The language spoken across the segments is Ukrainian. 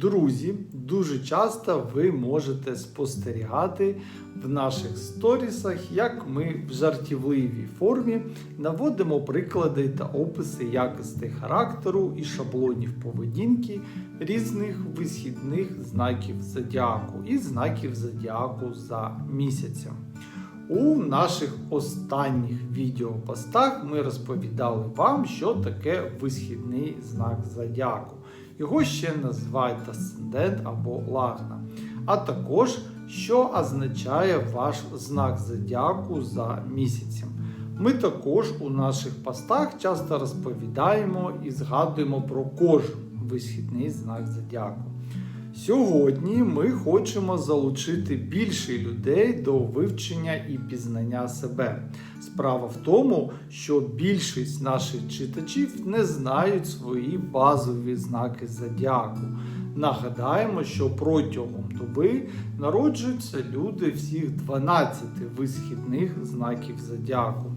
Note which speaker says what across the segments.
Speaker 1: Друзі, дуже часто ви можете спостерігати в наших сторісах, як ми в жартівливій формі наводимо приклади та описи якостей характеру і шаблонів поведінки різних висхідних знаків зодіаку і знаків зодіаку за місяцем. У наших останніх відеопостах ми розповідали вам, що таке висхідний знак зодіаку. Його ще називають асцендент або лагна. А також, що означає ваш знак зодіаку за місяцем. Ми також у наших постах часто розповідаємо і згадуємо про кожен висхідний знак зодіаку. Сьогодні ми хочемо залучити більше людей до вивчення і пізнання себе. Справа в тому, що більшість наших читачів не знають свої базові знаки зодіаку. Нагадаємо, що протягом доби народжуються люди всіх 12 висхідних знаків зодіаку.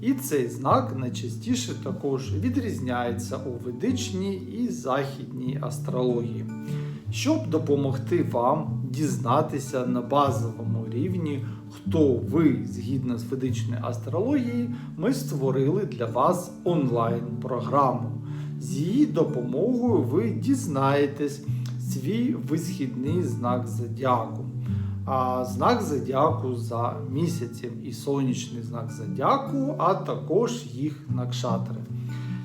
Speaker 1: І цей знак найчастіше також відрізняється у ведичній і західній астрології. Щоб допомогти вам дізнатися на базовому рівні, хто ви згідно з ведичною астрологією, ми створили для вас онлайн-програму. З її допомогою ви дізнаєтесь свій висхідний знак зодіаку. А знак зодіаку за місяцем і сонячний знак зодіаку, а також їх накшатри.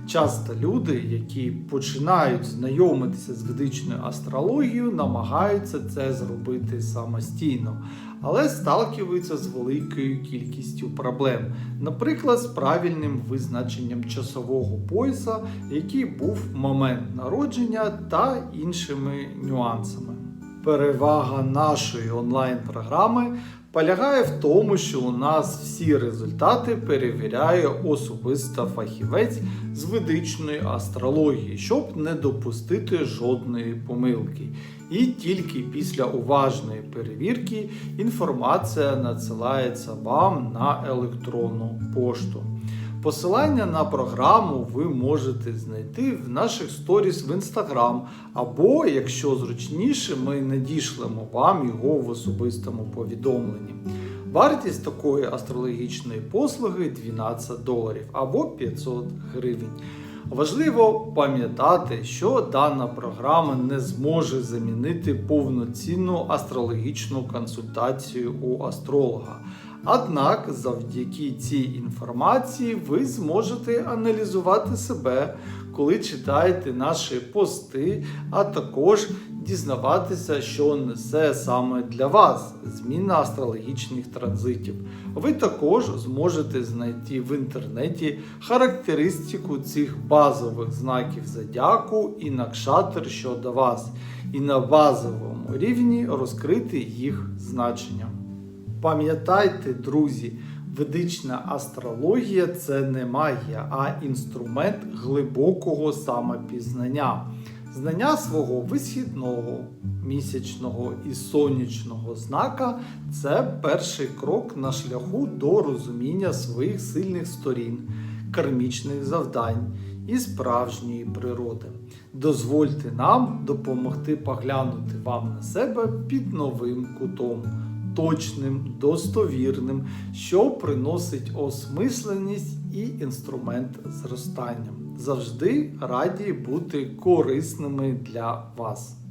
Speaker 1: Часто люди, які починають знайомитися з ведичною астрологією, намагаються це зробити самостійно, але сталкиваються з великою кількістю проблем, наприклад, з правильним визначенням часового пояса, який був момент народження та іншими нюансами. Перевага нашої онлайн-програми полягає в тому, що у нас всі результати перевіряє особисто фахівець з ведичної астрології, щоб не допустити жодної помилки. І тільки після уважної перевірки інформація надсилається вам на електронну пошту. Посилання на програму ви можете знайти в наших сторіс в інстаграм, або, якщо зручніше, ми надішлемо вам його в особистому повідомленні. Вартість такої астрологічної послуги 12 доларів або 500 гривень. Важливо пам'ятати, що дана програма не зможе замінити повноцінну астрологічну консультацію у астролога. Однак, завдяки цій інформації, ви зможете аналізувати себе, коли читаєте наші пости, а також дізнаватися, що несе саме для вас зміна астрологічних транзитів. Ви також зможете знайти в інтернеті характеристику цих базових знаків зодіаку і накшатр щодо вас, і на базовому рівні розкрити їх значення. Пам'ятайте, друзі, ведична астрологія це не магія, а інструмент глибокого самопізнання. Знання свого висхідного, місячного і сонячного знака це перший крок на шляху до розуміння своїх сильних сторін, кармічних завдань і справжньої природи. Дозвольте нам допомогти поглянути вам на себе під новим кутом точним, достовірним, що приносить осмисленість і інструмент зростання. Завжди раді бути корисними для вас.